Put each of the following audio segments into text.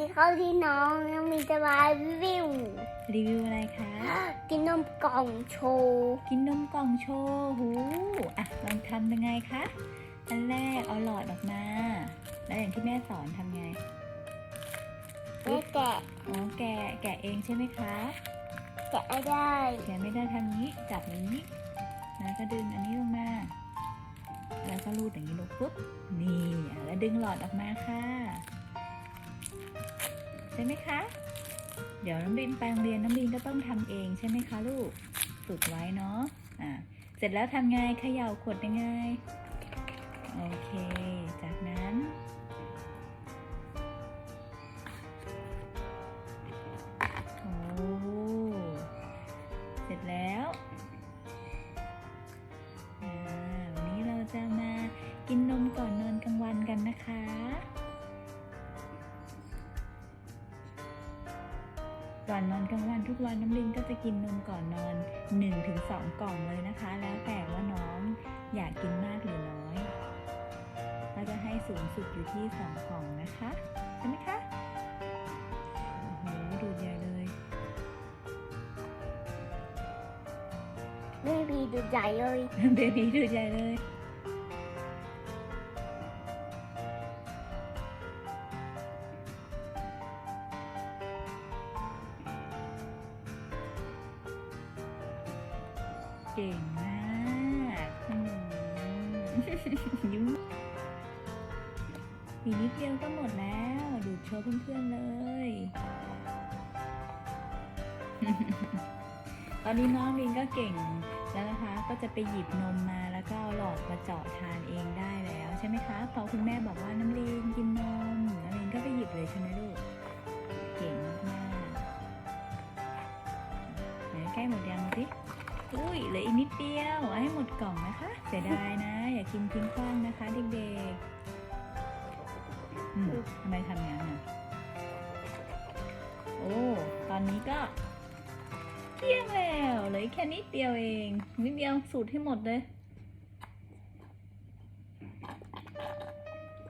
ดีครับที่น้องยังมีจะมารีวิว รีวิวอะไรคะ กินนมกล่องโชว์กินนมกล่องโชว์หูอะลองทำยังไงคะ อันแรกเอาหลอดออกมา แล้วอย่างที่แม่สอนทำไงแม่แกะอ๋อแกะแกะเองใช่ไหมคะ แกะไม่ได้แกะไม่ได้ทำนี้จับอย่างนี้แล้วก็ดึงอันนี้ลงมา แล้วก็รูดอย่างนี้ลงปุ๊บ นี่อะแล้วดึงหลอดออกมาค่ะใช่ไหมคะ เดี๋ยวน้ำบินไปโรงเรียนน้ำบินก็ต้องทำเองใช่ไหมคะลูก ฝึกไว้เนาะอะเสร็จแล้วทำไงเขย่าขวดยังไง โอเค จากนั้น โอ้ เสร็จแล้ววันนี้เราจะมากินนมก่อนนอนกลางวันกันนะคะ ก่อนนอนกลางวันทุกวันน้ำลิงก็จะกินนมก่อนนอน 1-2ถึงกล่องเลยนะคะ แล้วแต่ว่าน้องอยากกินมากหรือน้อยเราจะให้สูงสุดอยู่ที่ 2 กล่องนะคะใช่ไหมคะโอ้โหดูดใหญ่เลยไม่มีดูใหญ่เลยเบบีดูดใหญ่เลย เก่งมากยิ้มอีกนิดเดียวก็หมดแล้ว ดูดโชว์เพื่อนๆเลย ตอนนี้น้องลินก็เก่งแล้วนะคะ ก็จะไปหยิบนมมาแล้วก็เอาหลอดมาเจาะทานเองได้แล้วใช่ไหมคะพอคุณแม่บอกว่าน้ำลินกินนมน้ำลินก็ไปหยิบเลยใช่ไหมลูก เก่งมากๆไหนใกล้หมดยังสิ อุ้ยเหลืออีกนิดเดียวให้หมดกล่องนะคะ เสียดายนะ อย่ากินทิ้งขว้างนะคะเด็กๆอืมทำไมทำงั้นอะโอ้ตอนนี้ก็เที่ยงแล้วเหลือแค่นิดเดียวเองนิดเดียวสูตรให้หมดเลย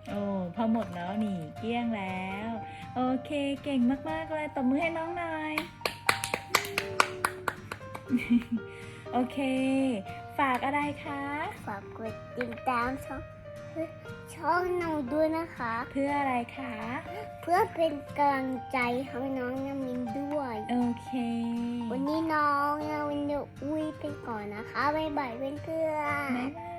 โอ้พอหมดแล้วนี่เกลี้ยงแล้ว โอเคเก่งมากๆเลยตบมือให้น้องหน่อย โอเค ฝากอะไรคะ ฝากกดติดตามช่องช่องหนูด้วยนะคะ เพื่ออะไรคะ เพื่อเป็นกำลังใจให้น้องยังมินด้วย โอเค วันนี้น้องยังมินจะอุ้ยไปก่อนนะคะบ๊ายบายเพื่อนๆ บ๊ายบาย